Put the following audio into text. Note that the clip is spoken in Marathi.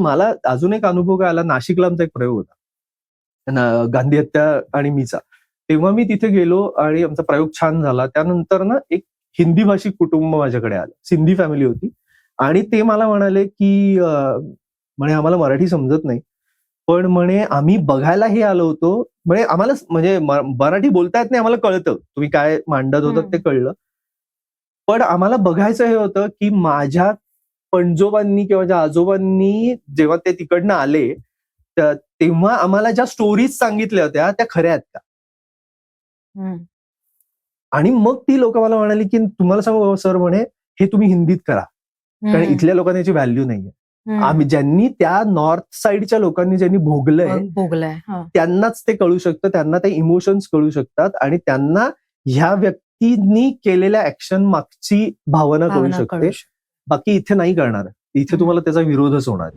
मला अजून एक अनुभव काय आला नाशिकला आमचा एक प्रयोग होता. न- गांधी हत्या आणि मीचा. तेव्हा मी तिथे गेलो आणि आमचा प्रयोग छान झाला. त्यानंतर ना एक हिंदी भाषिक कुटुंब माझ्याकडे आलं. सिंधी फॅमिली होती. आणि ते मला म्हणाले की म्हणे आम्हाला मराठी समजत नाही. पण म्हणे आम्ही बघायलाही आलो होतो. म्हणे आम्हाला म्हणजे मराठी बोलता येत नाही आम्हाला कळतं. तुम्ही काय मांडत होतात. ते कळलं. पण आम्हाला बघायचं हे होतं की माझ्या पणजोबांनी किंवा ज्या आजोबांनी जेव्हा ते तिकडनं आले तेव्हा आम्हाला ज्या स्टोरीज सांगितल्या होत्या त्या खऱ्या आहेत का. आणि मग ती लोक मला म्हणाली की तुम्हाला सांगू सर म्हणे हे तुम्ही हिंदीत करा कारण. इथल्या लोकांना याची व्हॅल्यू नाहीये. आम्ही ज्यांनी त्या नॉर्थ साईडच्या लोकांनी ज्यांनी भोगलंय भोग- भोगलाय. त्यांनाच ते कळू शकतं त्यांना ते इमोशन्स कळू शकतात आणि त्यांना ह्या व्यक्तींनी केलेल्या ऍक्शन मागची भावना कळू शकते. बाकी इथे नाही करणार. इथे तुम्हाला त्याचा विरोधच होणार